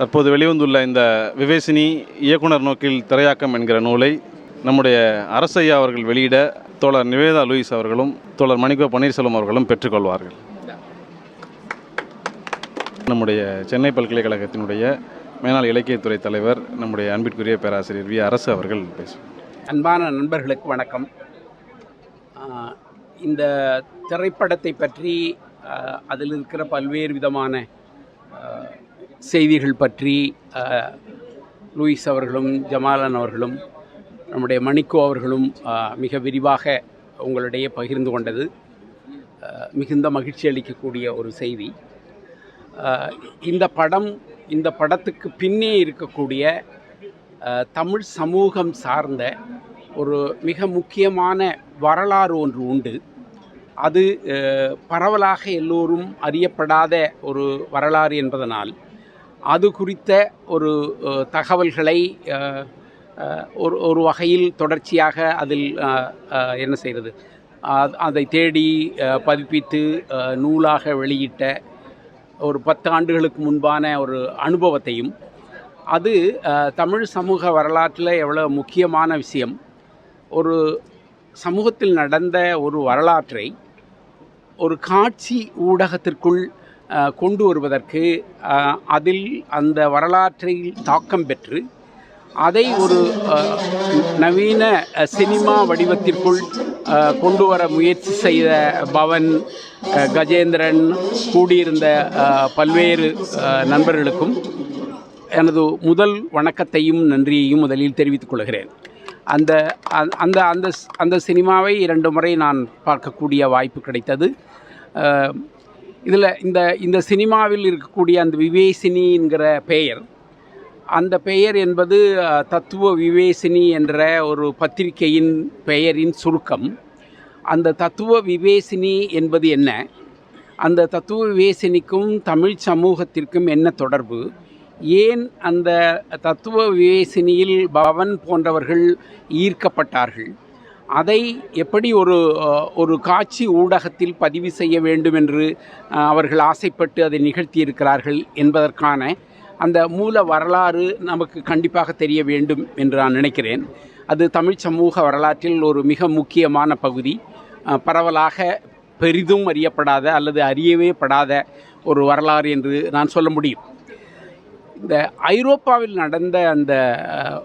தற்போது வெளிவந்துள்ள இந்த விவேசினி இயக்குனர் நோக்கில் திரையாக்கம் என்கிற நூலை நம்முடைய அரசையா அவர்கள் வெளியிட தோழர் நிவேதா லூயிஸ் அவர்களும் தோழர் மணிகோ பன்னீர்செல்வம் அவர்களும் பெற்றுக்கொள்வார்கள். நம்முடைய சென்னை பல்கலைக்கழகத்தினுடைய மேனாள் இலக்கியத்துறை தலைவர் நம்முடைய அன்பிற்குரிய பேராசிரியர் வி அரசு அவர்கள் பேசுவார். அன்பான நண்பர்களுக்கு வணக்கம். இந்த திரைப்படத்தை பற்றி அதில் இருக்கிற பல்வேறு விதமான செய்திகள் பற்றி லூயிஸ் அவர்களும் ஜமாலன் அவர்களும் நம்முடைய மணிக்கோ அவர்களும் மிக விரிவாக உங்களிடையே பகிர்ந்து கொண்டது. மிகுந்த மகிழ்ச்சி அளிக்கக்கூடிய ஒரு செய்தி. இந்த படம் இந்த படத்துக்கு பின்னே இருக்கக்கூடிய தமிழ் சமூகம் சார்ந்த ஒரு மிக முக்கியமான வரலாறு ஒன்று உண்டு. அது பரவலாக எல்லோரும் அறியப்படாத ஒரு வரலாறு என்பதனால் அது குறித்த ஒரு தகவல்களை ஒரு ஒரு வகையில் தொடர்ச்சியாக அதில் என்ன செய்கிறது? அதை தேடி பதிப்பித்து நூலாக வெளியிட்ட ஒரு பத்து ஆண்டுகளுக்கு முன்பான ஒரு அனுபவத்தையும் அது தமிழ் சமூக வரலாற்றில் எவ்வளோ முக்கியமான விஷயம். ஒரு சமூகத்தில் நடந்த ஒரு வரலாற்றை ஒரு காட்சி ஊடகத்திற்குள் கொண்டு வருவதற்கு அதில் அந்த வரலாற்றில் தாக்கம் பெற்று அதை ஒரு நவீன சினிமா வடிவத்திற்குள் கொண்டு வர முயற்சி செய்த பவன் கஜேந்திரன் கூடியிருந்த பல்வேறு நண்பர்களுக்கும் எனது முதல் வணக்கத்தையும் நன்றியையும் முதலில் தெரிவித்துக் கொள்கிறேன். அந்த அந்த- அந்த அந்த அந்த சினிமாவை இரண்டு முறை நான் பார்க்கக்கூடிய வாய்ப்பு கிடைத்தது. இதில் இந்த இந்த சினிமாவில் இருக்கக்கூடிய அந்த விவேசினிங்கிற பெயர் அந்த பெயர் என்பது தத்துவ விவேசினி என்ற ஒரு பத்திரிகையின் பெயரின் சுருக்கம். அந்த தத்துவ விவேசினி என்பது என்ன? அந்த தத்துவ விவேசினிக்கும் தமிழ் சமூகத்திற்கும் என்ன தொடர்பு? ஏன் அந்த தத்துவ விவேசினியில் பவன் போன்றவர்கள் ஈர்க்கப்பட்டார்கள்? அதை எப்படி ஒரு ஒரு காட்சி ஊடகத்தில் பதிவு செய்ய வேண்டும் என்று அவர்கள் ஆசைப்பட்டு அதை நிகழ்த்தியிருக்கிறார்கள் என்பதற்கான அந்த மூல வரலாறு நமக்கு கண்டிப்பாக தெரிய வேண்டும் என்று நான் நினைக்கிறேன். அது தமிழ் சமூக வரலாற்றில் ஒரு மிக முக்கியமான பகுதி. பரவலாக பெரிதும் அறியப்படாத அல்லது அறியவே படாத ஒரு வரலாறு என்று நான் சொல்ல முடியும். இந்த ஐரோப்பாவில் நடந்த அந்த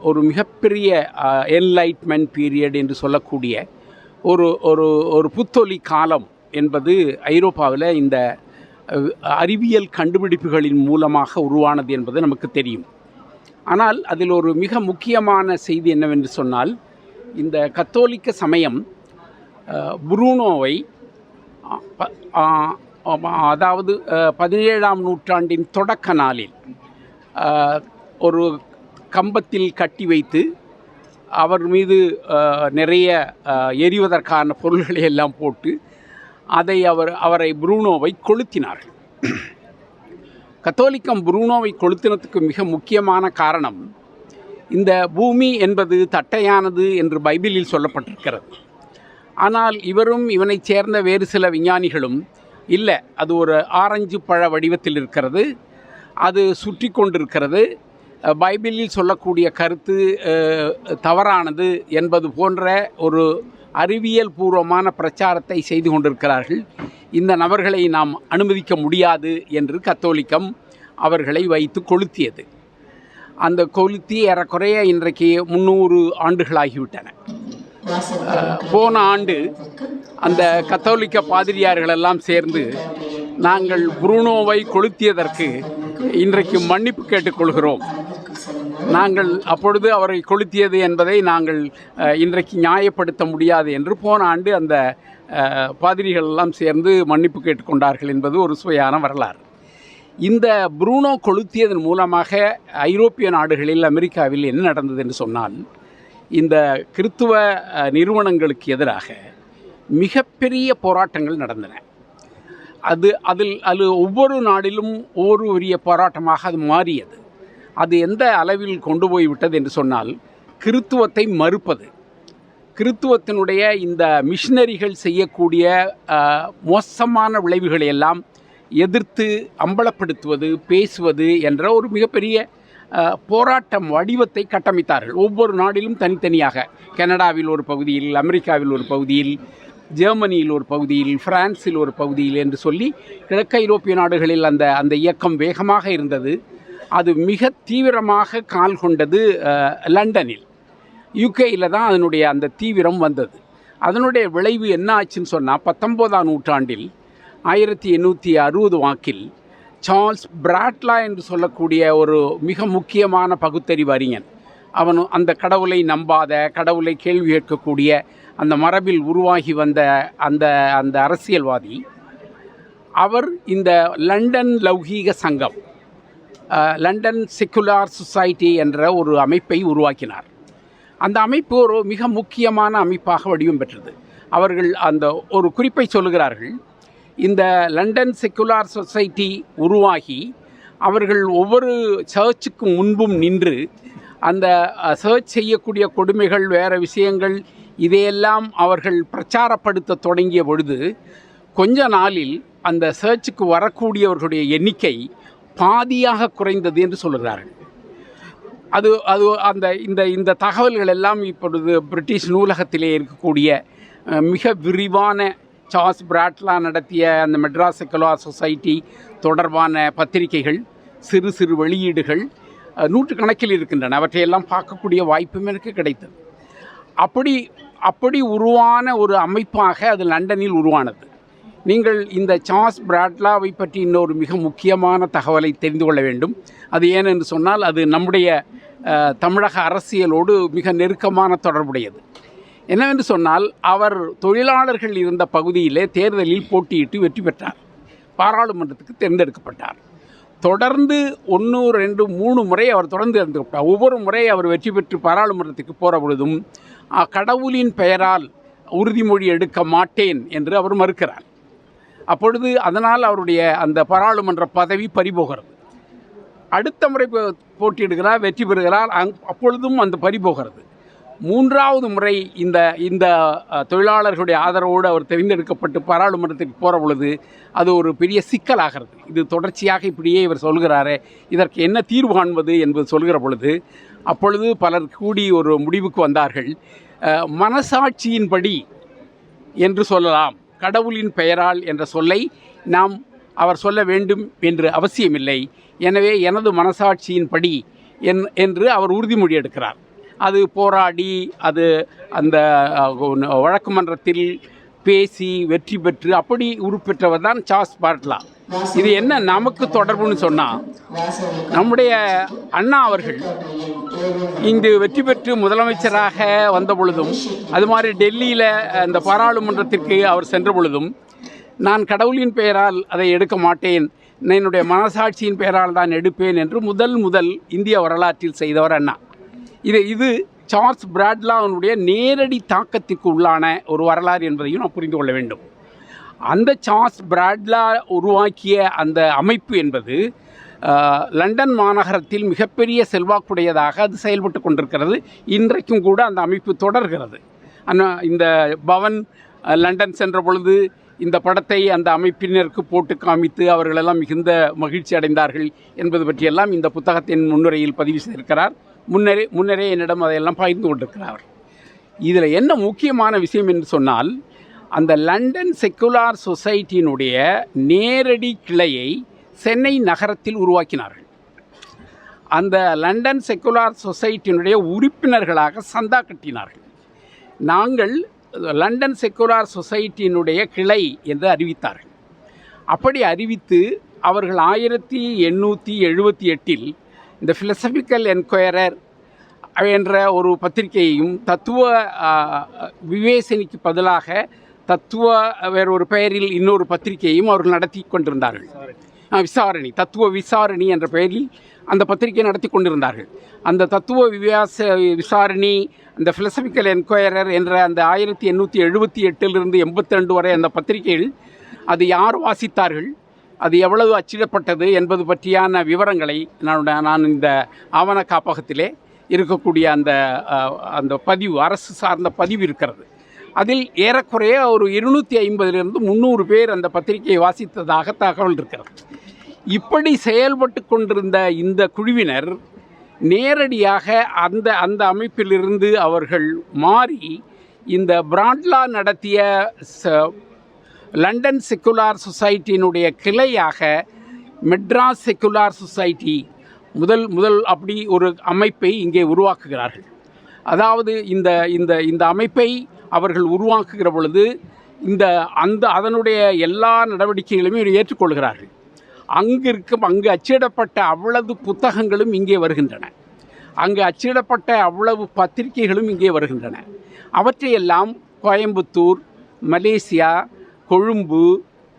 ஒரு மிகப்பெரிய என்லைட்மெண்ட் பீரியட் என்று சொல்லக்கூடிய ஒரு ஒரு ஒரு புத்தொலி காலம் என்பது ஐரோப்பாவில் இந்த அறிவியல் கண்டுபிடிப்புகளின் மூலமாக உருவானது என்பது நமக்கு தெரியும். ஆனால் அதில் ஒரு மிக முக்கியமான செய்தி என்னவென்று சொன்னால் இந்த கத்தோலிக்க சமயம் புரூனோவை அதாவது பதினேழாம் நூற்றாண்டின் தொடக்க நாளில் ஒரு கம்பத்தில் கட்டி வைத்து அவர் மீது நிறைய எரிவதற்கான பொருள்களை எல்லாம் போட்டு அதை அவர் அவரை புரூனோவை கொளுத்தினார்கள். கத்தோலிக்கம் புரூனோவை கொளுத்தினத்துக்கு மிக முக்கியமான காரணம் இந்த பூமி என்பது தட்டையானது என்று பைபிளில் சொல்லப்பட்டிருக்கிறது. ஆனால் இவரும் இவனைச் சேர்ந்த வேறு சில விஞ்ஞானிகளும் இல்லை அது ஒரு ஆரஞ்சு பழ வடிவத்தில் இருக்கிறது. அது சுற்றி கொண்டிருக்கிறது. பைபிளில் சொல்லக்கூடிய கருத்து தவறானது என்பது போன்ற ஒரு அறிவியல் பூர்வமான பிரச்சாரத்தை செய்து கொண்டிருக்கிறார்கள். இந்த நபர்களை நாம் அனுமதிக்க முடியாது என்று கத்தோலிக்கம் அவர்களை வைத்து கொளுத்தியது. அந்த கொளுத்தி ஏறக்குறைய இன்றைக்கு முந்நூறு ஆண்டுகளாகிவிட்டன. போன ஆண்டு அந்த கத்தோலிக்க பாதிரியார்கள் எல்லாம் சேர்ந்து நாங்கள் புருனோவை கொளுத்தியதற்கு இன்றைக்கு மன்னிப்பு கேட்டுக்கொள்கிறோம். நாங்கள் அப்பொழுது அவரை கொளுத்தியது என்பதை நாங்கள் இன்றைக்கு நியாயப்படுத்த முடியாது என்று போன ஆண்டு அந்த பாதிரிகள் எல்லாம் சேர்ந்து மன்னிப்பு கேட்டுக்கொண்டார்கள் என்பது ஒரு சுவையான வரலாறு. இந்த புரூனோ கொளுத்தியதன் மூலமாக ஐரோப்பிய நாடுகளில் அமெரிக்காவில் என்ன நடந்தது என்று சொன்னால் இந்த கிறித்துவ நிறுவனங்களுக்கு எதிராக மிகப்பெரிய போராட்டங்கள் நடந்தன. அது அதில் அது ஒவ்வொரு நாடிலும் ஒவ்வொரு உரிய போராட்டமாக அது மாறியது. அது எந்த அளவில் கொண்டு போய் விட்டது என்று சொன்னால் கிறித்துவத்தை மறுப்பது. கிறித்துவத்தினுடைய இந்த மிஷினரிகள் செய்யக்கூடிய மோசமான விளைவுகளை எல்லாம் எதிர்த்து அம்பலப்படுத்துவது பேசுவது என்ற ஒரு மிகப்பெரிய போராட்டம் வடிவத்தை கட்டமைத்தார்கள். ஒவ்வொரு நாடிலும் தனித்தனியாக கனடாவில் ஒரு பகுதியில் அமெரிக்காவில் ஒரு பகுதியில் ஜெர்மனியில் ஒரு பகுதியில் பிரான்சில் ஒரு பகுதியில் என்று சொல்லி கிழக்கு ஐரோப்பிய நாடுகளில் அந்த அந்த இயக்கம் வேகமாக இருந்தது. அது மிக தீவிரமாக கால் கொண்டது லண்டனில். யுகேயில் தான் அதனுடைய அந்த தீவிரம் வந்தது. அதனுடைய விளைவு என்ன ஆச்சுன்னு சொன்னால் பத்தொம்போதாம் நூற்றாண்டில் ஆயிரத்தி எண்ணூற்றி அறுபது வாக்கில் சார்ல்ஸ் பிராட்லா என்று சொல்லக்கூடிய ஒரு மிக முக்கியமான பகுத்தறிவு அறிஞன் அவன் அந்த கடவுளை நம்பாத கடவுளை கேள்வி கேட்கக்கூடிய அந்த மரபில் உருவாகி வந்த அந்த அந்த அரசியல்வாதி அவர் இந்த லண்டன் லௌகீக சங்கம் லண்டன் செக்குலார் சொசைட்டி என்ற ஒரு அமைப்பை உருவாக்கினார். அந்த அமைப்பு ஒரு மிக முக்கியமான அமைப்பாக வடிவம் பெற்றது. அவர்கள் அந்த ஒரு குறிப்பை சொல்லுகிறார்கள். இந்த லண்டன் செக்குலார் சொசைட்டி உருவாகி அவர்கள் ஒவ்வொரு சர்ச்சுக்கும் முன்பும் நின்று அந்த சர்ச் செய்யக்கூடிய கொடுமைகள் வேறு விஷயங்கள் இதையெல்லாம் அவர்கள் பிரச்சாரப்படுத்த தொடங்கிய பொழுது கொஞ்ச நாளில் அந்த சர்ச்சுக்கு வரக்கூடியவர்களுடைய எண்ணிக்கை பாதியாக குறைந்தது என்று சொல்கிறார்கள் அது அது அந்த இந்த இந்த தகவல்கள் எல்லாம் இப்பொழுது பிரிட்டிஷ் நூலகத்திலே இருக்கக்கூடிய மிக விரிவான சார்ஸ் பிராட்லா நடத்திய அந்த மெட்ராஸ் செக்குலார் சொசைட்டி தொடர்பான பத்திரிகைகள் சிறு சிறு வெளியீடுகள் நூற்றுக்கணக்கில் இருக்கின்றன. அவற்றையெல்லாம் பார்க்கக்கூடிய வாய்ப்பும் எனக்கு கிடைத்தது. அப்படி அப்படி உருவான ஒரு அமைப்பாக அது லண்டனில் உருவானது. நீங்கள் இந்த சார்ஸ் பிராட்லாவை பற்றி இன்னொரு மிக முக்கியமான தகவலை தெரிந்து கொள்ள வேண்டும். அது ஏனென்று சொன்னால் அது நம்முடைய தமிழக அரசியலோடு மிக நெருக்கமான தொடர்புடையது. என்னவென்று சொன்னால் அவர் தொழிலாளர்கள் இருந்த பகுதியிலே தேர்தலில் போட்டியிட்டு வெற்றி பெற்றார். பாராளுமன்றத்துக்கு தேர்ந்தெடுக்கப்பட்டார். தொடர்ந்து ஒன்று ரெண்டு மூணு முறை அவர் தொடர்ந்து தேர்ந்தெடுக்கப்பட்டார். ஒவ்வொரு முறை அவர் வெற்றி பெற்று பாராளுமன்றத்துக்கு போகிற பொழுதும் கடவுளின் பெயரால் உறுதிமொழி எடுக்க மாட்டேன் என்று அவர் மறுக்கிறார். அப்பொழுது அதனால் அவருடைய அந்த பாராளுமன்ற பதவி பறிபோகிறது. அடுத்த முறை போ- போட்டியிடுகிறார் வெற்றி பெறுகிறார் அங் அப்பொழுதும் அந்த பறிபோகிறது. மூன்றாவது முறை இந்த இந்த தொழிலாளர்களுடைய ஆதரவோடு அவர் தேர்ந்தெடுக்கப்பட்டு பாராளுமன்றத்துக்கு போகிற பொழுது அது ஒரு பெரிய சிக்கலாகிறது. இது தொடர்ச்சியாக இப்படியே இவர் சொல்கிறாரே இதற்கு என்ன தீர்வு காண்பது என்பது சொல்கிற பொழுது அப்பொழுது பலர் கூடி ஒரு முடிவுக்கு வந்தார்கள். மனசாட்சியின்படி என்று சொல்லலாம். கடவுளின் பெயரால் என்ற சொல்லை நாம் அவர் சொல்ல வேண்டும் என்று அவசியமில்லை. எனவே எனது மனசாட்சியின்படி என் என்று அவர் உறுதிமொழி எடுக்கிறார். அது போராடி அது அந்த வழக்கு மன்றத்தில் பேசி வெற்றி பெற்று அப்படி உருப்பெற்றவர் தான் சார்ஸ் பாட்லா. இது என்ன நமக்கு தொடர்புன்னு சொன்னால் நம்முடைய அண்ணா அவர்கள் இங்கு வெற்றி பெற்று முதலமைச்சராக வந்த பொழுதும் அது மாதிரி டெல்லியில் அந்த பாராளுமன்றத்திற்கு அவர் சென்ற பொழுதும் நான் கடவுளின் பெயரால் அதை எடுக்க மாட்டேன் என்னுடைய மனசாட்சியின் பெயரால் தான் எடுப்பேன் என்று முதல் முதல் இந்திய வரலாற்றில் செய்தவர் அண்ணா. இது இது சார்ஸ் பிராட்லாவுடைய நேரடி தாக்கத்திற்கு உள்ளான ஒரு வரலாறு என்பதையும் நாம் புரிந்து கொள்ள வேண்டும். அந்த சார்ஸ் பிராட்லா உருவாக்கிய அந்த அமைப்பு என்பது லண்டன் மாநகரத்தில் மிகப்பெரிய செல்வாக்குடையதாக அது செயல்பட்டு கொண்டிருக்கிறது. இன்றைக்கும் கூட அந்த அமைப்பு தொடர்கிறது. அண்ணா இந்த பவன் லண்டன் சென்ற பொழுது இந்த படத்தை அந்த அமைப்பினருக்கு போட்டு காமித்து அவர்களெல்லாம் மிகுந்த மகிழ்ச்சி அடைந்தார்கள் என்பது பற்றியெல்லாம் இந்த புத்தகத்தின் முன்னுரையில் பதிவு செய்திருக்கிறார். முன்னரே முன்னரே என்னிடம் அதையெல்லாம் பகிர்ந்து கொண்டிருக்கிறார். இதில் என்ன முக்கியமான விஷயம் என்று சொன்னால் அந்த லண்டன் செக்குலார் சொசைட்டியினுடைய நேரடி கிளையை சென்னை நகரத்தில் உருவாக்கினார்கள். அந்த லண்டன் செக்குலார் சொசைட்டியினுடைய உறுப்பினர்களாக சந்தா கட்டினார்கள். நாங்கள் லண்டன் செக்குலார் சொசைட்டியினுடைய கிளை என்று அறிவித்தார்கள். அப்படி அறிவித்து அவர்கள் ஆயிரத்தி எண்ணூற்றி எழுபத்தி எட்டில் இந்த ஃபிலசபிக்கல் என்கொயரர் என்ற ஒரு பத்திரிகையையும் தத்துவ விவேசனிக்கு பதிலாக தத்துவ வேற ஒரு பெயரில் இன்னொரு பத்திரிகையையும் அவர்கள் நடத்தி கொண்டிருந்தார்கள். விசாரணை விசாரணி தத்துவ விசாரணி என்ற பெயரில் அந்த பத்திரிகை நடத்தி கொண்டிருந்தார்கள். அந்த தத்துவ விவாச விசாரணி அந்த ஃபிலசபிக்கல் என்கொயரர் என்ற அந்த ஆயிரத்தி எண்ணூற்றி எழுபத்தி எட்டிலிருந்து எண்பத்தி ரெண்டு வரை அந்த பத்திரிகையில் அது யார் வாசித்தார்கள்? அது எவ்வளவு அச்சிடப்பட்டது என்பது பற்றியான விவரங்களை நான் நான் இந்த ஆவண காப்பகத்திலே இருக்கக்கூடிய அந்த அந்த பதிவு அரசு சார்ந்த பதிவு இருக்கிறது. அதில் ஏறக்குறைய ஒரு இருநூற்றி ஐம்பதிலிருந்து முந்நூறு பேர் அந்த பத்திரிகையை வாசித்ததாக தகவல் இருக்கிறது. இப்படி செயல்பட்டு கொண்டிருந்த இந்த குழுவினர் நேரடியாக அந்த அந்த அமைப்பிலிருந்து அவர்கள் மாறி இந்த பிராட்லா நடத்திய ச- லண்டன் செக்குலார் சொசைட்டியினுடைய கிளையாக மெட்ராஸ் செக்குலார் சொசைட்டி முதல் முதல் அப்படி ஒரு அமைப்பை இங்கே உருவாக்குகிறார்கள். அதாவது இந்த இந்த இந்த அமைப்பை அவர்கள் உருவாக்குகிற பொழுது இந்த அந்த அதனுடைய எல்லா நடவடிக்கைகளையும் ஏற்றுக்கொள்கிறார்கள். அங்கு இருக்கும் அங்கு அச்சிடப்பட்ட அவ்வளவு புத்தகங்களும் இங்கே வருகின்றன. அங்கு அச்சிடப்பட்ட அவ்வளவு பத்திரிகைகளும் இங்கே வருகின்றன. அவற்றையெல்லாம் கோயம்புத்தூர் மலேசியா கொழும்பு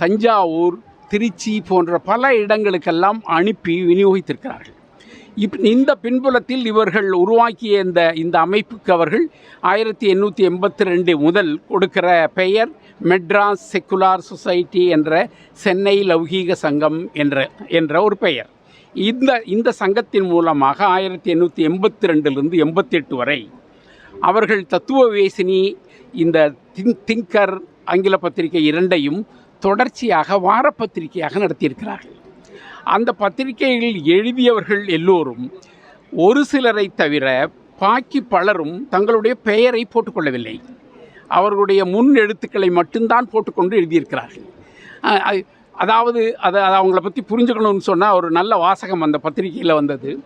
தஞ்சாவூர் திருச்சி போன்ற பல இடங்களுக்கெல்லாம் அனுப்பி விநியோகித்திருக்கிறார்கள். இப் இந்த பின்புலத்தில் இவர்கள் உருவாக்கிய இந்த இந்த அமைப்புக்கு அவர்கள் ஆயிரத்தி எண்ணூற்றி எண்பத்தி ரெண்டு முதல் கொடுக்கிற பெயர் மெட்ராஸ் செக்குலார் சொசைட்டி என்ற சென்னை லௌகீக சங்கம் என்ற என்ற ஒரு பெயர். இந்த இந்த சங்கத்தின் மூலமாக ஆயிரத்தி எண்ணூற்றி எண்பத்தி ரெண்டுலேருந்து எண்பத்தெட்டு வரை அவர்கள் தத்துவ வேசினி இந்த திங் திங்கர் ஆங்கில பத்திரிகை இரண்டையும் தொடர்ச்சியாக வாரப்பத்திரிகையாக நடத்தியிருக்கிறார்கள். அந்த பத்திரிகைகளில் எழுதியவர்கள் எல்லோரும் ஒரு சிலரை தவிர பாக்கி பலரும் தங்களுடைய பெயரை போட்டுக்கொள்ளவில்லை. அவர்களுடைய முன் எழுத்துக்களை மட்டும்தான் போட்டுக்கொண்டு எழுதியிருக்கிறார்கள். அதாவது அதை அதை அவங்கள பற்றி புரிஞ்சுக்கணும்னு சொன்னால் ஒரு நல்ல வாசகம் அந்த பத்திரிகையில் வந்தது.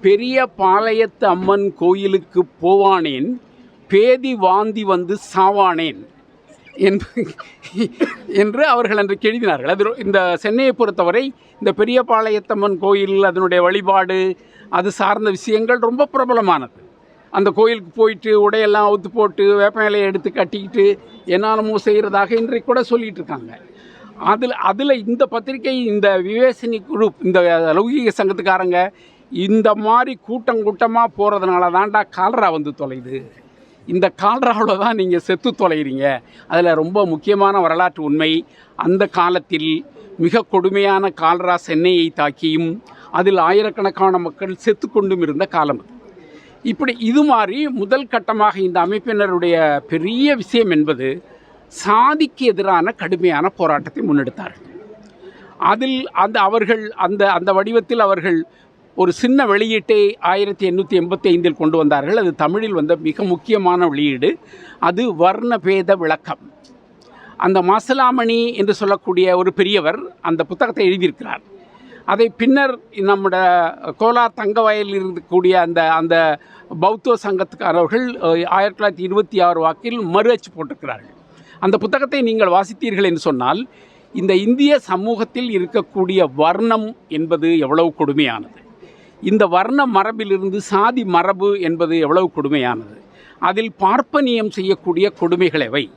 பெரிய பாளையத்து அம்மன் கோயிலுக்கு போவானேன் பேதி வாந்தி வந்து சாவானேன் என்று என்று அவர்கள் அன்றைக்கு எழுதினார்கள் அது இந்த சென்னையை பொறுத்தவரை இந்த பெரிய பாளையத்தம்மன் கோயில் அதனுடைய வழிபாடு அது சார்ந்த விஷயங்கள் ரொம்ப பிரபலமானது. அந்த கோயிலுக்கு போயிட்டு உடையெல்லாம் அவுத்து போட்டு வேப்ப இலையை எடுத்து கட்டிக்கிட்டு என்னாலமோ செய்கிறதாக இன்றைக்கு கூட சொல்லிட்டு இருக்காங்க. அதில் அதில் இந்த பத்திரிகை இந்த விவேசினி குரூப் இந்த லௌகீக சங்கத்துக்காரங்க இந்த மாதிரி கூட்டம் கூட்டமாக போகிறதுனால தான்டா கால்ரா வந்து தொலையுது இந்த கால்ராவில் தான் நீங்கள் செத்து தொலைகிறீங்க. அதில் ரொம்ப முக்கியமான வரலாற்று உண்மை அந்த காலத்தில் மிக கொடுமையான கால்ரா சென்னையை தாக்கியும் அதில் ஆயிரக்கணக்கான மக்கள் செத்து கொண்டும் இருந்த காலம் அது. இப்படி இது மாதிரி முதல் கட்டமாக இந்த அமைப்பினருடைய பெரிய விஷயம் என்பது சாதிக்கு எதிரான கடுமையான போராட்டத்தை முன்னெடுத்தார்கள். அதில் அந்த அவர்கள் அந்த அந்த வடிவத்தில் அவர்கள் ஒரு சின்ன வெளியீட்டை ஆயிரத்தி எண்ணூற்றி எண்பத்தி ஐந்தில் கொண்டு வந்தார்கள். அது தமிழில் வந்த மிக முக்கியமான வெளியீடு. அது வர்ணபேத விளக்கம். அந்த மாசலாமணி என்று சொல்லக்கூடிய ஒரு பெரியவர் அந்த புத்தகத்தை எழுதியிருக்கிறார். அதை பின்னர் நம்முடைய கோலார் தங்கவயலில் இருக்கக்கூடிய அந்த அந்த பௌத்த சங்கத்துக்காரர்கள் ஆயிரத்தி தொள்ளாயிரத்தி இருபத்தி ஆறு வாக்கில் மறு அச்சு போட்டிருக்கிறார்கள். அந்த புத்தகத்தை நீங்கள் வாசித்தீர்கள் என்று சொன்னால் இந்த இந்திய சமூகத்தில் இருக்கக்கூடிய வர்ணம் என்பது எவ்வளவு கொடுமையானது? இந்த வர்ண மரபிலிருந்து சாதி மரபு என்பது எவ்வளவு கொடுமையானது? அதில் பார்ப்பனியம் செய்யக்கூடிய கொடுமைகள் எவை?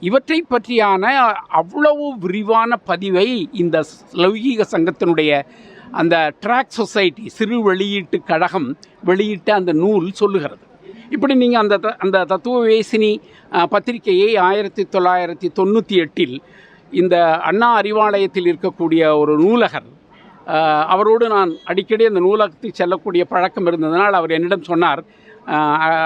இவற்றை பற்றியான அவ்வளவு விரிவான பதிவை இந்த லௌகீக சங்கத்தினுடைய அந்த ட்ராக் சொசைட்டி சிறு வெளியீட்டு கழகம் வெளியிட்ட அந்த நூல் சொல்லுகிறது. இப்படி நீங்கள் அந்த த- அந்த தத்துவ வேசினி பத்திரிகையை ஆயிரத்தி தொள்ளாயிரத்தி தொண்ணூற்றி எட்டில் இந்த அண்ணா அறிவாலயத்தில் இருக்கக்கூடிய ஒரு நூலகர் அவரோடு நான் அடிக்கடி அந்த நூலகத்துக்கு செல்லக்கூடிய பழக்கம் இருந்ததனால் அவர் என்னிடம் சொன்னார்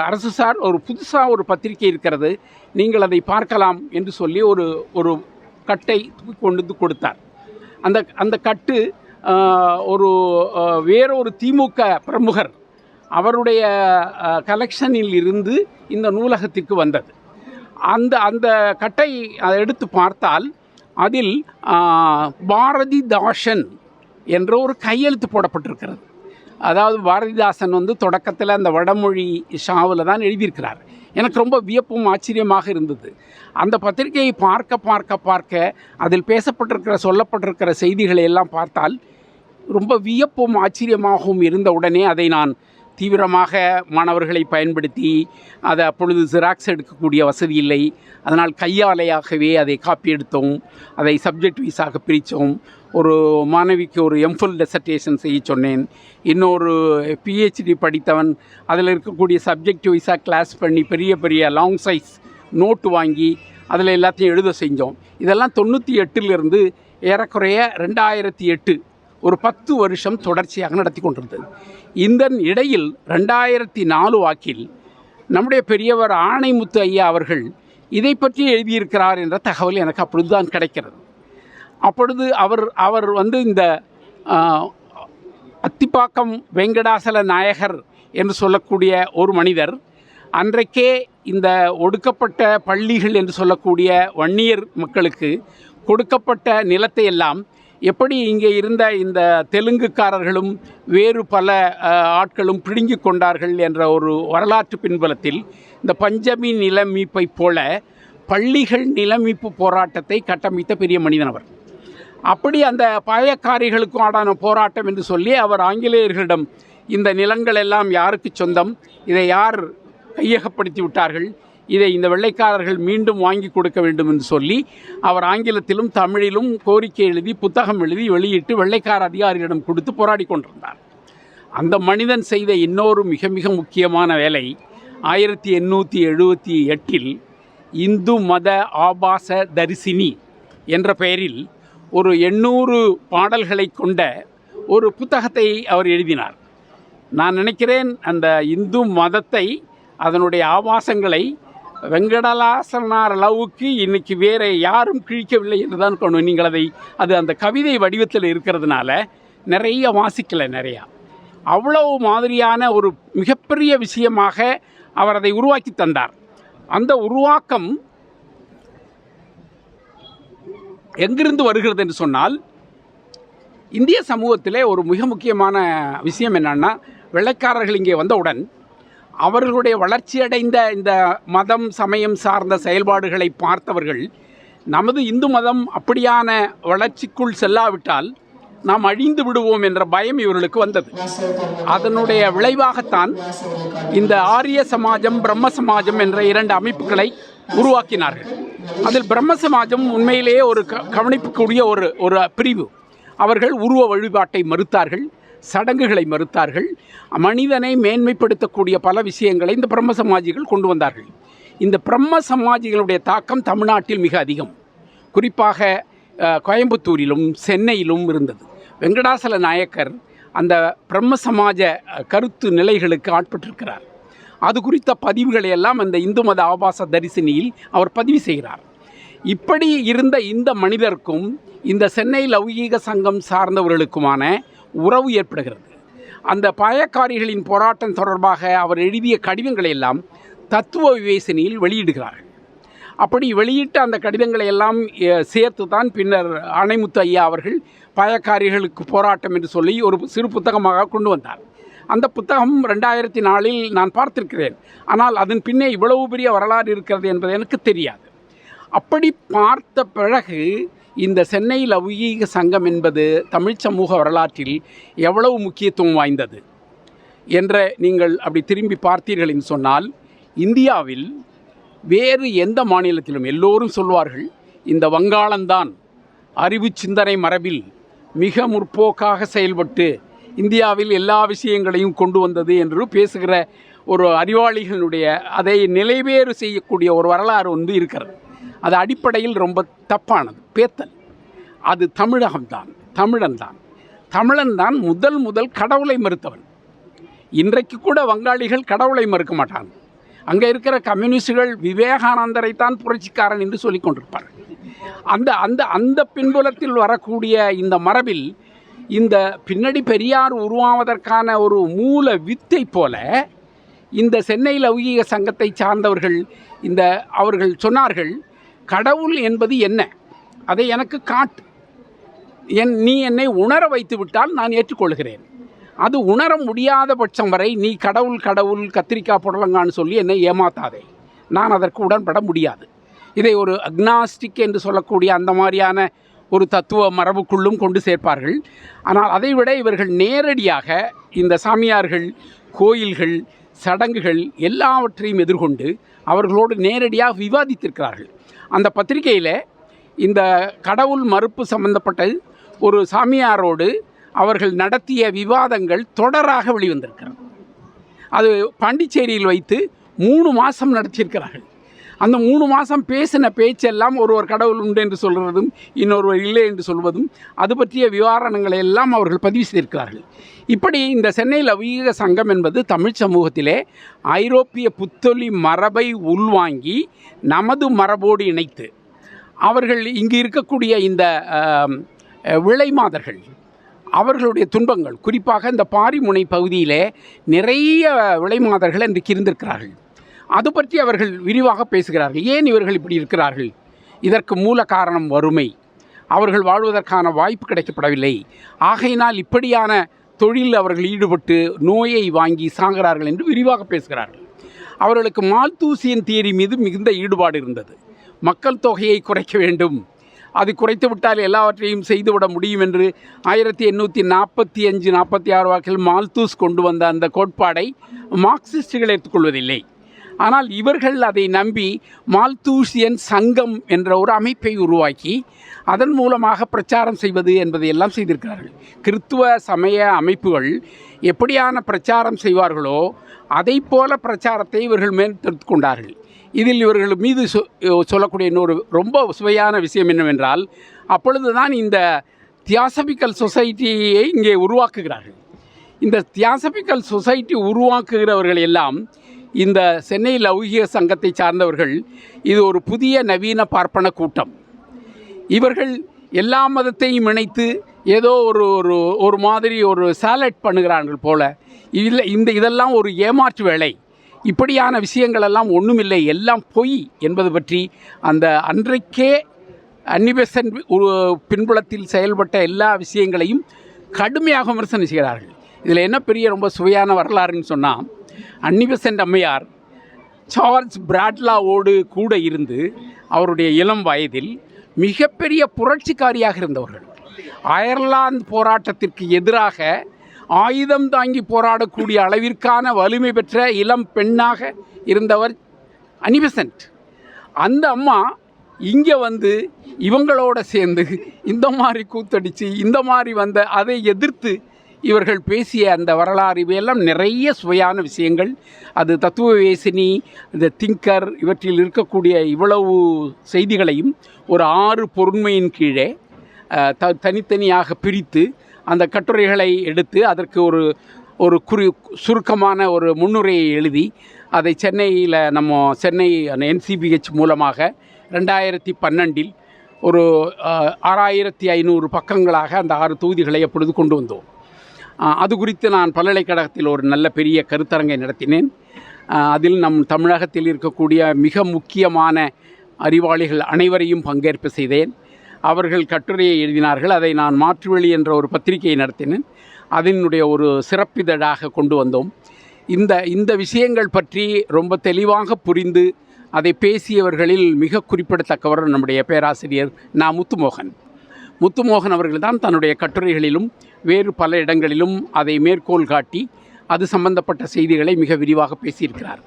அரசு சார் ஒரு புதுசாக ஒரு பத்திரிகை இருக்கிறது நீங்கள் அதை பார்க்கலாம் என்று சொல்லி ஒரு ஒரு கட்டை தூக்கி கொண்டு வந்து கொடுத்தார். அந்த அந்த கட்டு ஒரு வேறொரு திமுக பிரமுகர் அவருடைய கலெக்ஷனில் இருந்து இந்த நூலகத்திற்கு வந்தது. அந்த அந்த கட்டை அதை எடுத்து பார்த்தால் அதில் பாரதி பாரதிதாசன் என்ற ஒரு கையெழுத்து போடப்பட்டிருக்கிறது. அதாவது பாரதிதாசன் வந்து தொடக்கத்தில் அந்த வடமொழி ஷாவில் தான் எழுதியிருக்கிறார். எனக்கு ரொம்ப வியப்பும் ஆச்சரியமாக இருந்தது. அந்த பத்திரிகையை பார்க்க பார்க்க பார்க்க அதில் பேசப்பட்டிருக்கிற சொல்லப்பட்டிருக்கிற செய்திகளை எல்லாம் பார்த்தால் ரொம்ப வியப்பும் ஆச்சரியமாகவும் இருந்த உடனே அதை நான் தீவிரமாக மாணவர்களை பயன்படுத்தி அதை அப்பொழுது ஜெராக்ஸ் எடுக்கக்கூடிய வசதி இல்லை. அதனால் கையாலையாகவே அதை காப்பி எடுத்தோம். அதை சப்ஜெக்ட் வைஸாக பிரித்தோம். ஒரு மாணவிக்கு ஒரு எம்ஃபில் டெசர்டேஷன் செய்ய சொன்னேன். இன்னொரு பிஹெச்டி படித்தவன் அதில் இருக்கக்கூடிய சப்ஜெக்ட் வைஸாக கிளாஸ் பண்ணி பெரிய பெரிய லாங் சைஸ் நோட்டு வாங்கி அதில் எல்லாத்தையும் எழுத செஞ்சோம். இதெல்லாம் தொண்ணூற்றி எட்டிலிருந்து ஏறக்குறைய ரெண்டாயிரத்தி எட்டு ஒரு பத்து வருஷம் தொடர்ச்சியாக நடத்தி கொண்டிருந்தது. இந்த இடையில் ரெண்டாயிரத்தி நாலு வாக்கில் நம்முடைய பெரியவர் ஆணைமுத்து ஐயா அவர்கள் இதை பற்றி எழுதியிருக்கிறார் என்ற தகவல் எனக்கு அப்பொழுதுதான் கிடைக்கிறது. அப்பொழுது அவர் அவர் வந்து இந்த அத்திப்பாக்கம் வெங்கடாசல நாயகர் என்று சொல்லக்கூடிய ஒரு மனிதர் அன்றைக்கே இந்த ஒடுக்கப்பட்ட பள்ளிகள் என்று சொல்லக்கூடிய வன்னியர் மக்களுக்கு கொடுக்கப்பட்ட நிலத்தை எல்லாம் எப்படி இங்கே இருந்த இந்த தெலுங்குக்காரர்களும் வேறு பல ஆட்களும் பிடுங்கி கொண்டார்கள் என்ற ஒரு வரலாற்று பின்புலத்தில் இந்த பஞ்சமி நிலமீப்பை போல பள்ளிகள் நிலமீட்பு போராட்டத்தை கட்டமைத்த பெரிய மனிதன் அவர். அப்படி அந்த பழையக்காரிகளுக்கும் ஆடான போராட்டம் என்று சொல்லி அவர் ஆங்கிலேயர்களிடம் இந்த நிலங்கள் எல்லாம் யாருக்கு சொந்தம்? இதை யார் கையகப்படுத்தி விட்டார்கள்? இதை இந்த வெள்ளைக்காரர்கள் மீண்டும் வாங்கி கொடுக்க வேண்டும் என்று சொல்லி அவர் ஆங்கிலத்திலும் தமிழிலும் கோரிக்கை எழுதி புத்தகம் எழுதி வெளியிட்டு வெள்ளைக்கார அதிகாரிகளிடம் கொடுத்து போராடி கொண்டிருந்தார். அந்த மனிதன் செய்த இன்னொரு மிக மிக முக்கியமான வேலை ஆயிரத்தி எண்ணூற்றி எழுபத்தி எட்டில் இந்து மத ஆபாச தரிசினி என்ற பெயரில் ஒரு எண்ணூறு பாடல்களை கொண்ட ஒரு புத்தகத்தை அவர் எழுதினார். நான் நினைக்கிறேன் அந்த இந்து மதத்தை அதனுடைய ஆபாசங்களை வெங்கடலாசனார் அளவுக்கு இன்னைக்கு வேற யாரும் கிழிக்கவில்லை என்று தான் கொண்டு நீங்கள் அதை அது அந்த கவிதை வடிவத்தில் இருக்கிறதுனால நிறைய வாசிக்கலை நிறையா. அவ்வளவு மாதிரியான ஒரு மிகப்பெரிய விஷயமாக அவர் அதை உருவாக்கி தந்தார். அந்த உருவாக்கம் எங்கிருந்து வருகிறது என்று சொன்னால் இந்திய சமூகத்திலே ஒரு மிக முக்கியமான விஷயம் என்னன்னா வெள்ளைக்காரர்கள் இங்கே வந்தவுடன் அவர்களுடைய வளர்ச்சியடைந்த இந்த மதம் சமயம் சார்ந்த செயல்பாடுகளை பார்த்தவர்கள் நமது இந்து மதம் அப்படியான வளர்ச்சிக்குள் செல்லாவிட்டால் நாம் அழிந்து விடுவோம் என்ற பயம் இவர்களுக்கு வந்தது. அதனுடைய விளைவாகத்தான் இந்த ஆரிய சமாஜம் பிரம்ம சமாஜம் என்ற இரண்டு அமைப்புகளை உருவாக்கினார்கள். அதில் பிரம்ம சமாஜம் உண்மையிலேயே ஒரு க- கவனிப்புக்குரிய ஒரு ஒரு பிரிவு. அவர்கள் உருவ வழிபாட்டை மறுத்தார்கள். சடங்குகளை மறுத்தார்கள். மனிதனை மேன்மைப்படுத்தக்கூடிய பல விஷயங்களை இந்த பிரம்ம சமாஜிகள் கொண்டு வந்தார்கள். இந்த பிரம்ம சமாஜிகளுடைய தாக்கம் தமிழ்நாட்டில் மிக அதிகம். குறிப்பாக கோயம்புத்தூரிலும் சென்னையிலும் இருந்தது. வெங்கடாசல நாயக்கர் அந்த பிரம்ம சமாஜ கருத்து நிலைகளுக்கு ஆட்பட்டிருக்கிறார். அது குறித்த பதிவுகளை எல்லாம் அந்த இந்து மத ஆபாச தரிசினியில் அவர் பதிவு செய்கிறார். இப்படி இருந்த இந்த மனிதருக்கும் இந்த சென்னை லௌகீக சங்கம் சார்ந்தவர்களுக்குமான உறவு ஏற்படுகிறது. அந்த பாயக்காரிகளின் போராட்டம் தொடர்பாக அவர் எழுதிய கடிதங்களை எல்லாம் தத்துவ விவேசனையில் வெளியிடுகிறார்கள். அப்படி வெளியிட்ட அந்த கடிதங்களை எல்லாம் சேர்த்து தான் பின்னர் அணைமுத்து ஐயா அவர்கள் பாயக்காரிகளுக்கு போராட்டம் என்று சொல்லி ஒரு சிறு புத்தகமாக கொண்டு வந்தார். அந்த புத்தகம் ரெண்டாயிரத்தி நாலில் நான் பார்த்திருக்கிறேன். ஆனால் அதன் பின்னே இவ்வளவு பெரிய வரலாறு இருக்கிறது என்பது எனக்கு தெரியாது. அப்படி பார்த்த பிறகு இந்த சென்னை லௌகீக சங்கம் என்பது தமிழ் சமூக வரலாற்றில் எவ்வளவு முக்கியத்துவம் வாய்ந்தது என்ற நீங்கள் அப்படி திரும்பி பார்த்தீர்கள் என்று சொன்னால் இந்தியாவில் வேறு எந்த மாநிலத்திலும் எல்லோரும் சொல்வார்கள் இந்த வங்காளம்தான் அறிவு சிந்தனை மரபில் மிக முற்போக்காக செயல்பட்டு இந்தியாவில் எல்லா விஷயங்களையும் கொண்டு வந்தது என்று பேசுகிற ஒரு அறிவாளிகளுடைய அதை நிலைவேறு செய்யக்கூடிய ஒரு வரலாறு ஒன்று இருக்கிறது. அது அடிப்படையில் ரொம்ப தப்பானது. பேத்தல். அது தமிழகம்தான் தமிழன் தான். தமிழன் தான் முதல் முதல் கடவுளை மறுத்தவன். இன்றைக்கு கூட வங்காளிகள் கடவுளை மறுக்க மாட்டாங்க. அங்கே இருக்கிற கம்யூனிஸ்டுகள் விவேகானந்தரை தான் புரட்சிக்காரன் என்று சொல்லிக் கொண்டிருப்பார். அந்த அந்த அந்த பின்புலத்தில் வரக்கூடிய இந்த மரபில் இந்த பின்னணி பெரியார் உருவாவதற்கான ஒரு மூல வித்தை போல இந்த சென்னை லௌகீக சங்கத்தை சார்ந்தவர்கள் இந்த அவர்கள் சொன்னார்கள் கடவுள் என்பது என்ன? அதை எனக்கு காட்டு என் நீ என்னை உணர வைத்து விட்டால் நான் ஏற்றுக்கொள்கிறேன். அது உணர முடியாத பட்சம் வரை நீ கடவுள் கடவுள் கத்திரிக்காய் புடலங்கான்னு சொல்லி என்னை ஏமாத்தாதே. நான் அதற்கு உடன்பட முடியாது. இதை ஒரு அக்னாஸ்டிக் என்று சொல்லக்கூடிய அந்த மாதிரியான ஒரு தத்துவ மரபுக்குள்ளும் கொண்டு சேர்ப்பார்கள். ஆனால் அதைவிட இவர்கள் நேரடியாக இந்த சாமியார்கள் கோயில்கள் சடங்குகள் எல்லாவற்றையும் எதிர்கொண்டு அவர்களோடு நேரடியாக விவாதித்திருக்கிறார்கள். அந்த பத்திரிகையில் இந்த கடவுள் மறுப்பு சம்பந்தப்பட்ட ஒரு சாமியாரோடு அவர்கள் நடத்திய விவாதங்கள் தொடராக வெளிவந்திருக்கிறது. அது பாண்டிச்சேரியில் வைத்து மூணு மாதம் நடத்தியிருக்கிறார்கள். அந்த மூணு மாதம் பேசின பேச்செல்லாம் ஒருவர் கடவுள் உண்டு என்று சொல்வதும் இன்னொருவர் இல்லை என்று சொல்வதும் அது பற்றிய விவரணங்களை எல்லாம் அவர்கள் பதிவு செய்திருக்கிறார்கள். இப்படி இந்த சென்னை அவீக சங்கம் என்பது தமிழ் சமூகத்திலே ஐரோப்பிய புத்தொலி மரபை உள்வாங்கி நமது மரபோடு இணைத்து அவர்கள் இங்கு இருக்கக்கூடிய இந்த ஆம், விளை மாதர்கள் அவர்களுடைய துன்பங்கள் குறிப்பாக இந்த பாரிமுனை பகுதியிலே நிறைய விளைமாதர்கள் இன்றைக்கு இருந்திருக்கிறார்கள். அது பற்றி அவர்கள் விரிவாக பேசுகிறார்கள். ஏன் இவர்கள் இப்படி இருக்கிறார்கள்? இதற்கு மூல காரணம் வறுமை. அவர்கள் வாழ்வதற்கான வாய்ப்பு கிடைக்கப்படவில்லை. ஆகையினால் இப்படியான தொழில் அவர்கள் ஈடுபட்டு நோயை வாங்கி சாகிறார்கள் என்று விரிவாக பேசுகிறார்கள். அவர்களுக்கு மால்தூசியன் தியரி மீது மிகுந்த ஈடுபாடு இருந்தது. மக்கள் தொகையை குறைக்க வேண்டும். அது குறைத்து விட்டால் எல்லாவற்றையும் செய்துவிட முடியும் என்று ஆயிரத்தி எண்ணூற்றி நாற்பத்தி அஞ்சு நாற்பத்தி ஆறு வாக்கில் மால்தூஸ் கொண்டு வந்த அந்த கோட்பாடை மார்க்சிஸ்டுகள் ஏற்றுக்கொள்வதில்லை. ஆனால் இவர்கள் அதை நம்பி மால்தூசியன் சங்கம் என்ற ஒரு அமைப்பை உருவாக்கி அதன் மூலமாக பிரச்சாரம் செய்வது என்பதை எல்லாம் செய்திருக்கிறார்கள். கிறித்துவ சமய அமைப்புகள் எப்படியான பிரச்சாரம் செய்வார்களோ அதை போல பிரச்சாரத்தை இவர்கள் மேற்கொண்டு கொண்டார்கள் இதில் இவர்கள் மீது சொ சொல்லக்கூடிய இன்னொரு ரொம்ப சுவையான விஷயம் என்னவென்றால் அப்பொழுதுதான் இந்த தியாசபிக்கல் சொசைட்டியை இங்கே உருவாக்குகிறார்கள். இந்த தியாசபிக்கல் சொசைட்டி உருவாக்குகிறவர்கள் எல்லாம் இந்த சென்னை லௌகிக சங்கத்தை சார்ந்தவர்கள் இது ஒரு புதிய நவீன பார்ப்பன கூட்டம். இவர்கள் எல்லா மதத்தையும் இணைத்து ஏதோ ஒரு ஒரு ஒரு மாதிரி ஒரு சாலட் பண்ணுகிறார்கள் போல. இல்லை இந்த இதெல்லாம் ஒரு ஏமாற்று வேலை. இப்படியான விஷயங்களெல்லாம் ஒன்றுமில்லை எல்லாம் பொய் என்பது பற்றி அந்த அன்றைக்கே அன்னிபெசன் ஒரு பின்புலத்தில் செயல்பட்ட எல்லா விஷயங்களையும் கடுமையாக விமர்சனம் செய்கிறார்கள். இதில் என்ன பெரிய ரொம்ப சுவையான வரலாறுன்னு சொன்னால் அன்னிபெசன்ட் அம்மையார் சார்ஜ் பிராட்லாவோடு கூட இருந்து அவருடைய இளம் வயதில் மிகப்பெரிய புரட்சிக்காரியாக இருந்தவர்கள். அயர்லாந்து போராட்டத்திற்கு எதிராக ஆயுதம் தாங்கி போராடக்கூடிய அளவிற்கான வலிமை பெற்ற இளம் பெண்ணாக இருந்தவர் அனிபெசன்ட் அந்த அம்மா இங்கே வந்து இவங்களோட சேர்ந்து இந்த மாதிரி கூத்தடிச்சு இந்த மாதிரி வந்த அதை எதிர்த்து இவர்கள் பேசிய அந்த வரலாறு இவையெல்லாம் நிறைய சுவையான விஷயங்கள். அது தத்துவ வேசினி இந்த திங்கர் இவற்றில் இருக்கக்கூடிய இவ்வளவு செய்திகளையும் ஒரு ஆறு பொருண்மையின் கீழே த தனித்தனியாக பிரித்து அந்த கட்டுரைகளை எடுத்து அதற்கு ஒரு ஒரு குறி சுருக்கமான ஒரு முன்னுரையை எழுதி அதை சென்னையில் நம்ம சென்னை என்சிபிஹெச் மூலமாக ரெண்டாயிரத்தி பன்னெண்டில் ஒரு ஆறாயிரத்தி ஐநூறு பக்கங்களாக அந்த ஆறு தொகுதிகளை அப்பொழுது கொண்டு வந்தோம். அது குறித்து நான் பல்கலைக்கழகத்தில் ஒரு நல்ல பெரிய கருத்தரங்கை நடத்தினேன். அதில் நம் தமிழகத்தில் இருக்கக்கூடிய மிக முக்கியமான அறிவாளிகள் அனைவரையும் பங்கேற்பு செய்தேன். அவர்கள் கட்டுரையை எழுதினார்கள். அதை நான் மாற்றுவெளி என்ற ஒரு பத்திரிகையை நடத்தினேன். அதனுடைய ஒரு சிறப்பிதழாக கொண்டு வந்தோம். இந்த இந்த விஷயங்கள் பற்றி ரொம்ப தெளிவாக புரிந்து அதை பேசியவர்களில் மிக குறிப்பிடத்தக்கவர் நம்முடைய பேராசிரியர் நா முத்துமோகன் முத்துமோகன் அவர்கள்தான் தன்னுடைய கட்டுரைகளிலும் வேறு பல இடங்களிலும் அதை மேற்கோள் காட்டி அது சம்பந்தப்பட்ட செய்திகளை மிக விரிவாக பேசியிருக்கிறார்.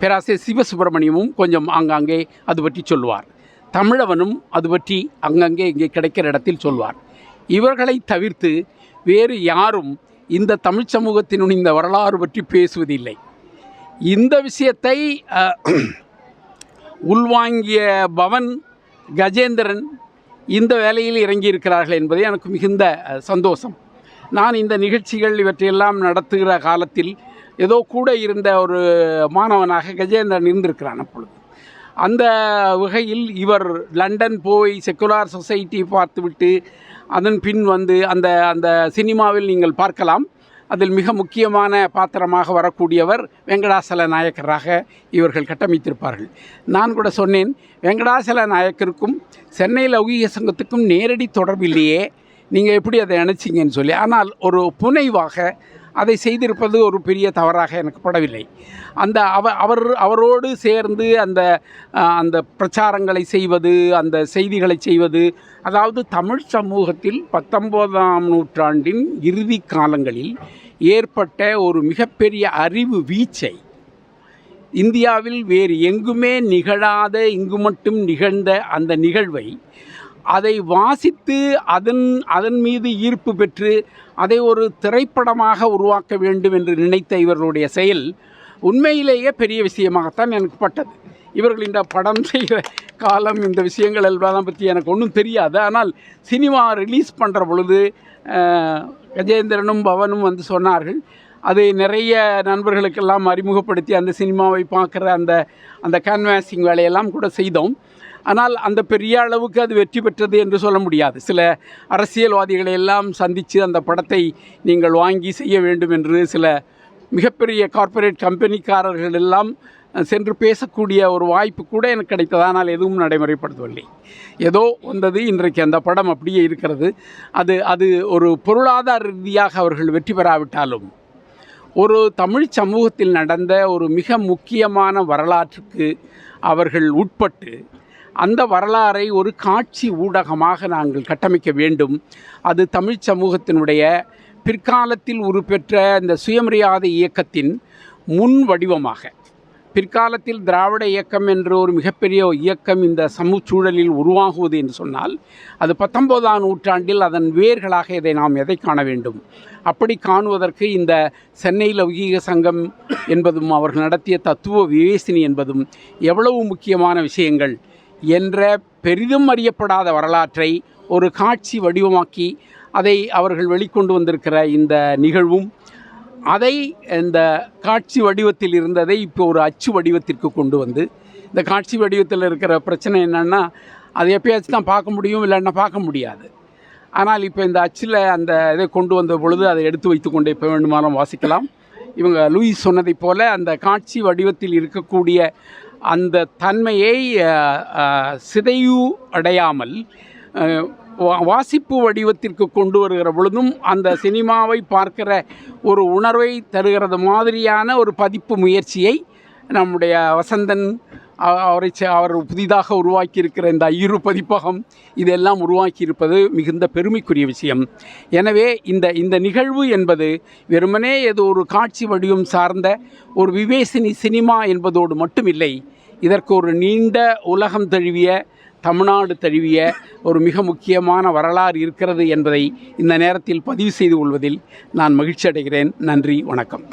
பேராசிரியர் சிவசுப்பிரமணியமும் கொஞ்சம் ஆங்காங்கே அது பற்றி சொல்வார் தமிழவனும் அது பற்றி அங்கங்கே இங்கே கிடைக்கிற இடத்தில் சொல்வார். இவர்களை தவிர்த்து வேறு யாரும் இந்த தமிழ் சமூகத்தினுடைய இந்த வரலாறு பற்றி பேசுவதில்லை. இந்த விஷயத்தை உள்வாங்கிய பவன் கஜேந்திரன் இந்த வேலையில் இறங்கியிருக்கிறார்கள் என்பது எனக்கு மிகுந்த சந்தோஷம். நான் இந்த நிகழ்ச்சிகள் இவற்றையெல்லாம் நடத்துகிற காலத்தில் ஏதோ கூட இருந்த ஒரு மாணவனாக கஜேந்திரன் இருந்திருக்கிறான் அப்பொழுது. அந்த வகையில் இவர் லண்டன் போய் செக்குலார் சொசைட்டி பார்த்துவிட்டு அதன் பின் வந்து அந்த அந்த சினிமாவில் நீங்கள் பார்க்கலாம். அதில் மிக முக்கியமான பாத்திரமாக வரக்கூடியவர் வெங்கடாசல நாயக்கராக இவர்கள் கட்டமைத்திருப்பார்கள். நான் கூட சொன்னேன் வெங்கடாசல நாயக்கருக்கும் சென்னை லௌகீக சங்கத்துக்கும் நேரடி தொடர்பில்லையே நீங்கள் எப்படி அதை நினச்சிங்கன்னு சொல்லி. ஆனால் ஒரு புனைவாக அதை செய்திருப்பது ஒரு பெரிய தவறாக எனக்கு படவில்லை. அந்த அவ அவர் அவரோடு சேர்ந்து அந்த அந்த பிரச்சாரங்களை செய்வது அந்த செய்திகளை செய்வது அதாவது தமிழ் சமூகத்தில் பத்தொம்போதாம் நூற்றாண்டின் இறுதி காலங்களில் ஏற்பட்ட ஒரு மிகப்பெரிய அறிவு வீச்சை இந்தியாவில் வேறு எங்குமே நிகழாத இங்கு மட்டும் நிகழ்ந்த அந்த நிகழ்வை அதை வாசித்து அதன் அதன் மீது ஈர்ப்பு பெற்று அதை ஒரு திரைப்படமாக உருவாக்க வேண்டும் என்று நினைத்த இவர்களுடைய செயல் உண்மையிலேயே பெரிய விஷயமாகத்தான் எனக்கு பட்டது. இவர்கள் இந்த படம் செய்கிற காலம் இந்த விஷயங்கள் எல்லாம் பற்றி எனக்கு ஒன்றும் தெரியாது. ஆனால் சினிமா ரிலீஸ் பண்ணுற பொழுது கஜேந்திரனும் பவனும் வந்து சொன்னார்கள் அதை நிறைய நண்பர்களுக்கெல்லாம் அறிமுகப்படுத்தி அந்த சினிமாவை பார்க்குற அந்த அந்த கேன்வாசிங் வேலையெல்லாம் கூட செய்தோம். ஆனால் அந்த பெரிய அளவுக்கு அது வெற்றி பெற்றது என்று சொல்ல முடியாது. சில அரசியல்வாதிகளை எல்லாம் சந்தித்து அந்த படத்தை நீங்கள் வாங்கி செய்ய வேண்டும் என்று சில மிகப்பெரிய கார்ப்பரேட் கம்பெனிக்காரர்கள் எல்லாம் சென்று பேசக்கூடிய ஒரு வாய்ப்பு கூட எனக்கு கிடைத்தது. ஆனால் எதுவும் நடைமுறைப்படுத்தவில்லை. ஏதோ வந்தது இன்றைக்கு அந்த படம் அப்படியே இருக்கிறது. அது அது ஒரு பொருளாதார ரீதியாக அவர்கள் வெற்றி பெறாவிட்டாலும் ஒரு தமிழ் சமூகத்தில் நடந்த ஒரு மிக முக்கியமான வரலாற்றுக்கு அவர்கள் உட்பட்டு அந்த வரலாறை ஒரு காட்சி ஊடகமாக நாங்கள் கட்டமைக்க வேண்டும். அது தமிழ் சமூகத்தினுடைய பிற்காலத்தில் உருப்பெற்ற இந்த சுயமரியாதை இயக்கத்தின் முன் வடிவமாக. பிற்காலத்தில் திராவிட இயக்கம் என்ற ஒரு மிகப்பெரிய இயக்கம் இந்த சமூச்சூழலில் உருவாகுவது என்று சொன்னால் அது பத்தொன்பதாம் நூற்றாண்டில் அதன் வேர்களாக இதை நாம் எதை காண வேண்டும்? அப்படி காணுவதற்கு இந்த சென்னை லௌகீக சங்கம் என்பதும் அவர்கள் நடத்திய தத்துவ விவேசினி என்பதும் எவ்வளவு முக்கியமான விஷயங்கள்? என்ற பெரிதும் அறியப்படாத வரலாற்றை ஒரு காட்சி வடிவமாக்கி அதை அவர்கள் வெளிக்கொண்டு வந்திருக்கிற இந்த நிகழ்வும் அதை இந்த காட்சி வடிவத்தில் இருந்ததை இப்போ ஒரு அச்சு வடிவத்திற்கு கொண்டு வந்து இந்த காட்சி வடிவத்தில் இருக்கிற பிரச்சனை என்னென்னா அது எப்பயாச்சும் தான் பார்க்க முடியும் இல்லைன்னா பார்க்க முடியாது. ஆனால் இப்போ இந்த அச்சில் அந்த இதை கொண்டு வந்த பொழுது அதை எடுத்து வைத்துக்கொண்டே இப்போ வேண்டுமானாலும் வாசிக்கலாம். இவங்க லூயிஸ் சொன்னதைப் போல் அந்த காட்சி வடிவத்தில் இருக்கக்கூடிய அந்த தன்மையை சிதையு அடையாமல் வா- வாசிப்பு வடிவத்திற்கு கொண்டு வருகிற பொழுதும் அந்த சினிமாவை பார்க்கிற ஒரு உணர்வை தருகிறது மாதிரியான ஒரு பதிப்பு முயற்சியை நம்முடைய வசந்தன் அவரை அவர் புதிதாக உருவாக்கியிருக்கிற இந்த ஐரு பதிப்பகம் இதெல்லாம் உருவாக்கியிருப்பது மிகுந்த பெருமைக்குரிய விஷயம். எனவே இந்த இந்த நிகழ்வு என்பது வெறுமனே ஏதோ ஒரு காட்சி வடிவம் சார்ந்த ஒரு விவேசினி சினிமா என்பதோடு மட்டுமில்லை இதற்கு ஒரு நீண்ட உலகம் தழுவிய தமிழ்நாடு தழுவிய ஒரு மிக முக்கியமான வரலாறு இருக்கிறது என்பதை இந்த நேரத்தில் பதிவு செய்து கொள்வதில் நான் மகிழ்ச்சி அடைகிறேன் நன்றி வணக்கம்.